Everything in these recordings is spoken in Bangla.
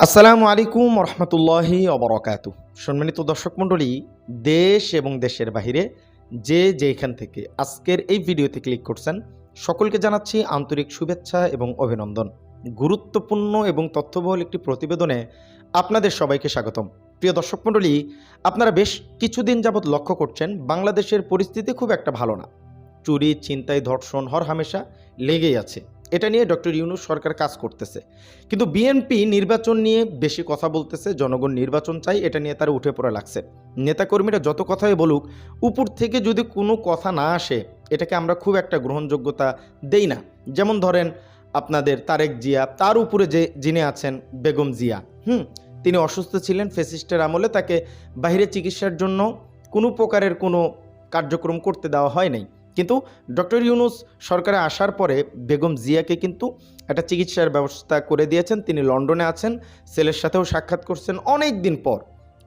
আসসালামু আলাইকুম রহমতুল্লাহি অবরকাত সম্মানিত দর্শক মণ্ডলী, দেশ এবং দেশের বাহিরে যে যেখান থেকে আজকের এই ভিডিওতে ক্লিক করছেন, সকলকে জানাচ্ছি আন্তরিক শুভেচ্ছা এবং অভিনন্দন। গুরুত্বপূর্ণ এবং তথ্যবহুল একটি প্রতিবেদনে আপনাদের সবাইকে স্বাগতম। প্রিয় দর্শক মণ্ডলী, আপনারা বেশ কিছুদিন যাবৎ লক্ষ্য করছেন, বাংলাদেশের পরিস্থিতি খুব একটা ভালো না। চুরি, ছিনতাই, ধর্ষণ হর হামেশা লেগেই আছে। এটা নিয়ে ডক্টর ইউনুস সরকার কাজ করতেছে। কিন্তু বিএনপি নির্বাচন নিয়ে বেশি কথা বলতেছে, জনগণ নির্বাচন চাই, এটা নিয়ে তারা উঠে পড়ে লাগছে। নেতাকর্মীরা যত কথাই বলুক, উপর থেকে যদি কোনো কথা না আসে, এটাকে আমরা খুব একটা গ্রহণযোগ্যতা দেই না। যেমন ধরেন আপনাদের তারেক জিয়া, তার উপরে যে যিনি আছেন, বেগম জিয়া, হুম, তিনি অসুস্থ ছিলেন, ফেসিস্টের আমলে তাকে বাইরে চিকিৎসার জন্য কোনো প্রকারের কোনো কার্যক্রম করতে দেওয়া হয় নাই। কিন্তু ডক্টর ইউনুস সরকারে আসার পরে বেগম জিয়াকে কিন্তু একটা চিকিৎসার ব্যবস্থা করে দিয়েছেন। তিনি লন্ডনে আছেন ছেলের সাথেও সাক্ষাৎ করছেন। অনেক দিন পর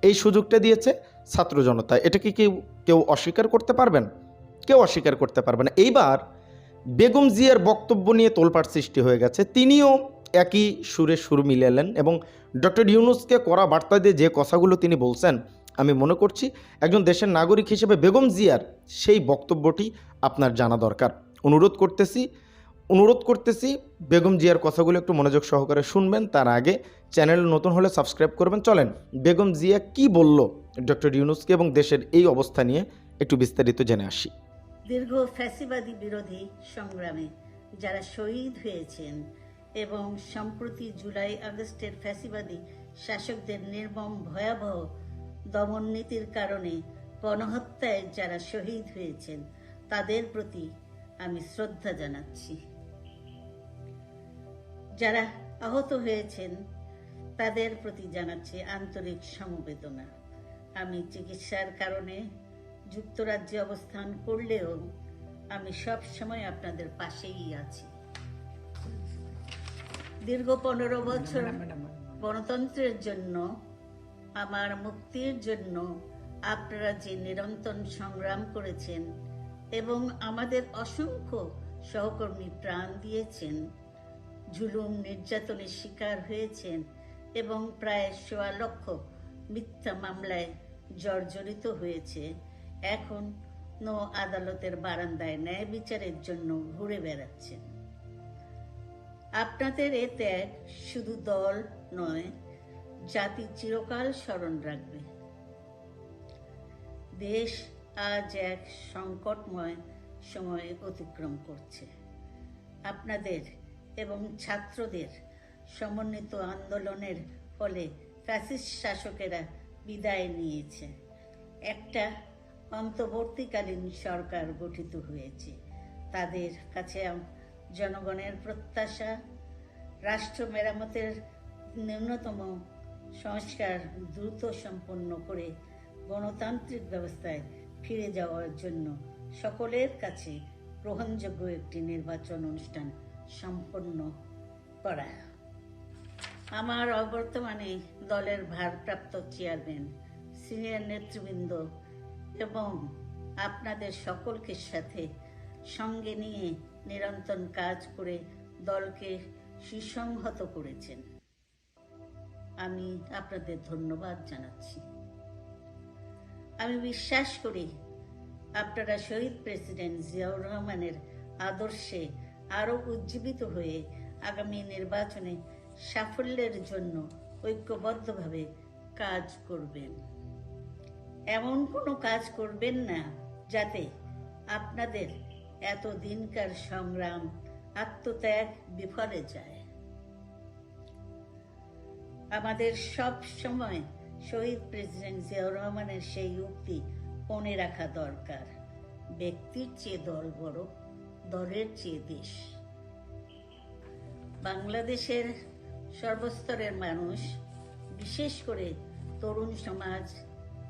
এই সুযোগটা দিয়েছে ছাত্র জনতা। এটাকে কেউ কেউ অস্বীকার করতে পারবেন? কেউ অস্বীকার করতে পারবে না। এইবার বেগম জিয়ার বক্তব্য নিয়ে তোলপাট সৃষ্টি হয়ে গেছে। তিনিও একই সুরে সুর মিলালেন এবং ডক্টর ইউনুসকে করা বার্তা দিয়ে যে কথাগুলো তিনি বলছেন আমি মনে করছি একজন দেশের নাগরিক হিসেবে বেগম জিয়ার সেই বক্তব্যটি আপনার জানা দরকার। অনুরোধ করতেছি অনুরোধ করতেছি বেগম জিয়ার কথাগুলো একটু মনোযোগ সহকারে শুনবেন। তার আগে চ্যানেল নতুন হলে সাবস্ক্রাইব করবেন। চলেন, বেগম জিয়া কি বলল ডক্টর ইউনুসকে এবং দেশের এই অবস্থা নিয়ে একটু বিস্তারিত জেনে আসি। দীর্ঘ ফ্যাসিবাদী বিরোধী সংগ্রামে যারা শহীদ হয়েছেন এবং সম্প্রতি জুলাই আগস্টের ফ্যাসিবাদী শাসকদের নির্মম ভয়াবহ দমন নীতির কারণে গণহত্যায় যারা শহীদ হয়েছেন তাদের প্রতি আমি শ্রদ্ধা জানাচ্ছি। যারা আহত হয়েছেন তাদের প্রতি জানাচ্ছি আন্তরিক সমবেদনা। আমি চিকিৎসার কারণে যুক্তরাজ্যে অবস্থান করলেও আমি সব সময় আপনাদের পাশেই আছি। দীর্ঘ পনেরো বছর গণতন্ত্রের জন্য আমার মুক্তির জন্য আপনারা যে নিরন্তর সংগ্রাম করেছেন এবং আমাদের অসংখ্য সহকর্মী প্রাণ দিয়েছেন ঝুলুম নির্যাতনের শিকার হয়েছেন এবং প্রায় সোয়া লক্ষ মিথ্যা মামলায় জর্জরিত হয়েছে, এখন নো আদালতের বারান্দায় ন্যায় বিচারের জন্য ঘুরে বেড়াচ্ছেন। আপনাদের এ ত্যাগ শুধু দল নয় জাতি চিরকাল স্মরণ রাখবে। দেশ আজ এক সংকটময় সময়ে অতিক্রম করছে। আপনাদের এবং ছাত্রদের সমন্বিত আন্দোলনের ফলে ফ্যাসিস্ট শাসকেরা বিদায় নিয়েছে। একটা অন্তর্বর্তীকালীন সরকার গঠিত হয়েছে। তাদের কাছে জনগণের প্রত্যাশা, রাষ্ট্র মেরামতের ন্যূনতম সংস্কার দ্রুত সম্পন্ন করে গণতান্ত্রিক ব্যবস্থায় ফিরে যাওয়ার জন্য সকলের কাছে গ্রহণযোগ্য একটি নির্বাচন অনুষ্ঠান সম্পন্ন করা। আমার অবর্তমানে দলের ভারপ্রাপ্ত চেয়ারম্যান, সিনিয়র নেতৃবৃন্দ এবং আপনাদের সকলকে সাথে সঙ্গে নিয়ে নিরন্তর কাজ করে দলকে সুসংহত করেছেন। আমি আপনাদের ধন্যবাদ জানাচ্ছি। আমি বিশ্বাস করি আপনারা শহীদ প্রেসিডেন্ট জিয়াউর রহমানের আদর্শে আরও উজ্জীবিত হয়ে আগামী নির্বাচনে সাফল্যের জন্য ঐক্যবদ্ধভাবে কাজ করবেন। এমন কোনো কাজ করবেন না যাতে আপনাদের এত দিনকার সংগ্রাম আত্মত্যাগ বিফলে যায়। আমাদের সব সময় শহীদ প্রেসিডেন্ট জিয়াউর রহমানের সেই উক্তি মনে রাখা দরকার। ব্যক্তির চেয়ে দল বড়, দলের চেয়ে দেশ। বাংলাদেশের সর্বস্তরের মানুষ, বিশেষ করে তরুণ সমাজ,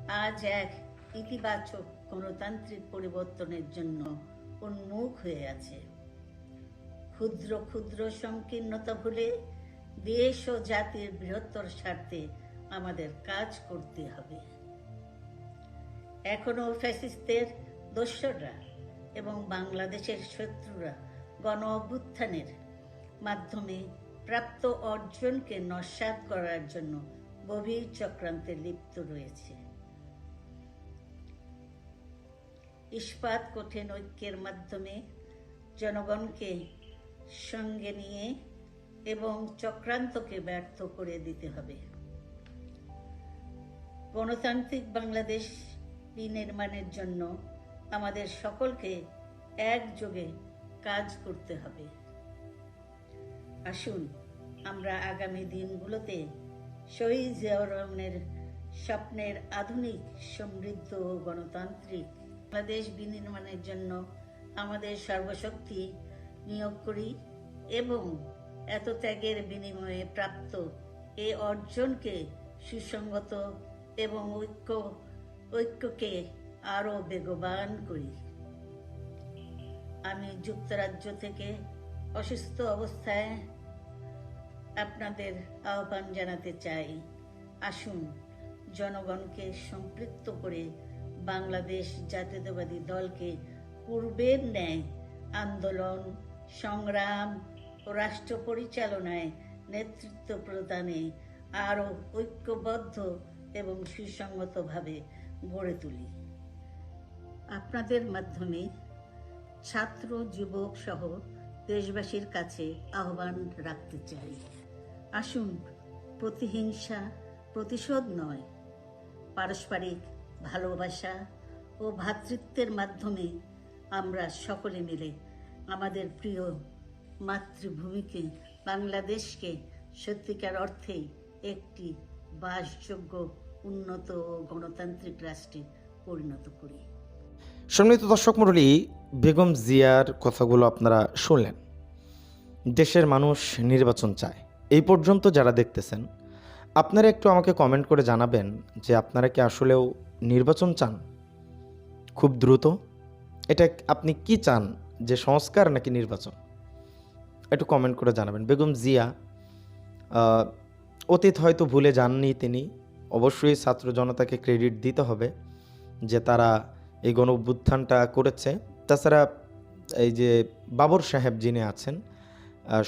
আজ এক ইতিবাচক গণতান্ত্রিক পরিবর্তনের জন্য উন্মুখ হয়ে আছে। ক্ষুদ্র ক্ষুদ্র সংকীর্ণতা ভুলে দেশ ও জাতির বৃহত্তর স্বার্থে আমাদের কাজ করতে হবে। এখনও ফ্যাসিস্টদের দোসররা এবং বাংলাদেশের শত্রুরা গণ অভ্যুত্থানের মাধ্যমে প্রাপ্ত অর্জনকে নস্বাত করার জন্য গভীর চক্রান্তে লিপ্ত রয়েছে। ইস্পাত কঠিন ঐক্যের মাধ্যমে জনগণকে সঙ্গে নিয়ে এবং চক্রান্তকে ব্যর্থ করে দিতে হবে। গণতান্ত্রিক বাংলাদেশ বিনির্মাণের জন্য আমাদের সকলকে একযোগে কাজ করতে হবে। আসুন, আমরা আগামী দিনগুলোতে শহীদ জিয়াউর রহমানের স্বপ্নের আধুনিক সমৃদ্ধ ও গণতান্ত্রিক বাংলাদেশ বিনির্মাণের জন্য আমাদের সর্বশক্তি নিয়োগ করি এবং এত ত্যাগের বিনিময়ে প্রাপ্ত এই অর্জনকে সুসংগত এবং ঐক্য, ঐক্যকে আরও বেগবান করি। আমি যুক্তরাজ্য থেকে অসুস্থ অবস্থায় আপনাদের আহ্বান জানাতে চাই। আসুন, জনগণকে সম্পৃক্ত করে বাংলাদেশ জাতীয়তাবাদী দলকে পূর্বের ন্যায় আন্দোলন, সংগ্রাম ও রাষ্ট্র পরিচালনায় নেতৃত্ব প্রদানে আরও ঐক্যবদ্ধ এবং সুসংগতভাবে গড়ে তুলি। আপনাদের মাধ্যমে ছাত্র, যুবক সহ দেশবাসীর কাছে আহ্বান রাখতে চাই। আসুন, প্রতিহিংসা প্রতিশোধ নয়, পারস্পরিক ভালোবাসা ও ভ্রাতৃত্বের মাধ্যমে আমরা সকলে মিলে আমাদের প্রিয় মাতৃভূমিকে বাংলাদেশকে সত্যিকার অর্থেই একটি বাসযোগ্য, উন্নত ও গণতান্ত্রিক রাষ্ট্রে পরিণত করি। সম্মানিত দর্শক মণ্ডলী, বেগম জিয়ার কথাগুলো আপনারা শুনলেন। দেশের মানুষ নির্বাচন চায়। এই পর্যন্ত যারা দেখতেছেন, আপনারা একটু আমাকে কমেন্ট করে জানাবেন যে আপনারা কি আসলেও নির্বাচন চান? খুব দ্রুত? এটা আপনি কি চান যে সংস্কার নাকি নির্বাচন? একটু কমেন্ট করে জানাবেন। বেগম জিয়া অতীত হয়তো ভুলে যাননি তিনি। অবশ্যই ছাত্র জনতাকে ক্রেডিট দিতে হবে যে তারা এই গণ অভ্যুত্থানটা করেছে। তাছাড়া এই যে বাবর সাহেব যিনি আছেন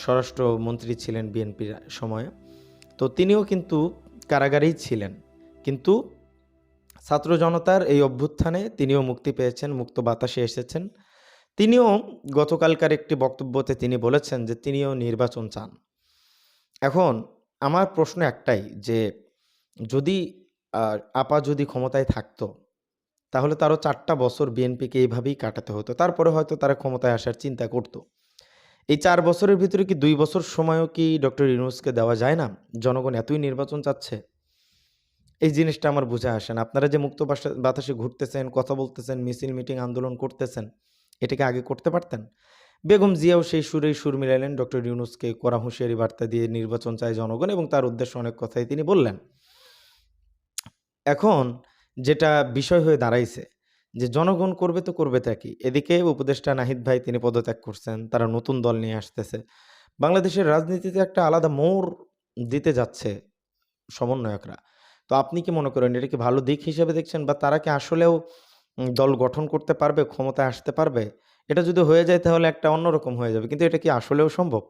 স্বরাষ্ট্রমন্ত্রী ছিলেন বিএনপির সময়ে, তো তিনিও কিন্তু কারাগারেই ছিলেন। কিন্তু ছাত্র জনতার এই অভ্যুত্থানে তিনিও মুক্তি পেয়েছেন, মুক্ত বাতাসে এসেছেন। তিনিও গতকালকার একটি বক্তব্যতে তিনি বলেছেন যে তিনিও নির্বাচন চান। এখন আমার প্রশ্ন একটাই যে যদি আপা যদি ক্ষমতায় থাকতো, তাহলে তারও চারটা বছর বিএনপিকে এইভাবেই কাটাতে হতো। তারপরে হয়তো তারা ক্ষমতায় আসার চিন্তা করতো। এই চার বছরের ভিতরে কি দুই বছর সময়ও কি ডক্টর ইউনুসকে দেওয়া যায় না? জনগণ এতই নির্বাচন চাচ্ছে। এই জিনিসটা আমার বুঝে আসেন আপনারা যে মুক্ত বাতাসে ঘুরতেছেন, কথা বলতেছেন, মিছিল, মিটিং, আন্দোলন করতেছেন এটাকে আগে করতে পারতেন? বেগম জিয়াও সেই সুরেই সুর মিলাইলেন। ডক্টর ইউনুসকে কড়া হুঁশিয়ারি বার্তা দিয়ে নির্বাচন চায় জনগণ এবং তার উদ্দেশ্যে অনেক কথাই তিনি বললেন। এখন যেটা বিষয় হয়ে দাঁড়াইছে, যে জনগণ করবে তো করবে তা কি? এদিকে উপদেষ্টা নাহিদ ভাই তিনি পদত্যাগ করছেন, তারা নতুন দল নিয়ে আসতেছে। বাংলাদেশের রাজনীতিতে একটা আলাদা মোড় দিতে যাচ্ছে সমন্বয়করা। তো আপনি কি মনে করেন, এটা কি ভালো দিক হিসেবে দেখছেন বা তারা কি আসলেও দল গঠন করতে পারবে, ক্ষমতায় আসতে পারবে, এটা যদি হয়ে যায় তাহলে একটা অন্যরকম হয়ে যাবে। কিন্তু এটা কি আসলেও সম্ভব?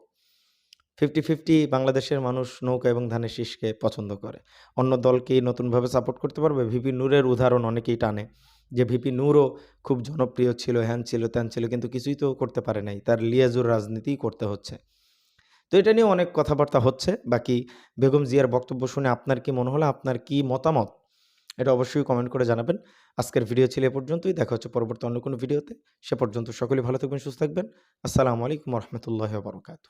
ফিফটি ফিফটি বাংলাদেশের মানুষ নৌকা এবং ধানের শীষকে পছন্দ করে। অন্য দলকে নতুনভাবে সাপোর্ট করতে পারবে? ভিপি নূরের উদাহরণ অনেকেই টানে, যে ভিপি নূরও খুব জনপ্রিয় ছিল, হ্যান ছিল, ত্যান ছিল, কিন্তু কিছুই তো করতে পারে নাই। তার লিয়াজুর রাজনীতিই করতে হচ্ছে। তো এটা নিয়ে অনেক কথাবার্তা হচ্ছে। বাকি বেগম জিয়ার বক্তব্য শুনে আপনার কি মনে হলো? আপনার কি মতামত? এটা অবশ্যই কমেন্ট করে জানাবেন। আজকের ভিডিও ছিল এ পর্যন্তই। দেখা হচ্ছে পরবর্তী অন্য কোনো ভিডিওতে সে পর্যন্ত সকলে ভালো থাকবেন, সুস্থ থাকবেন। আসসালামু আলাইকুম রহমতুল্লাহ বরকাত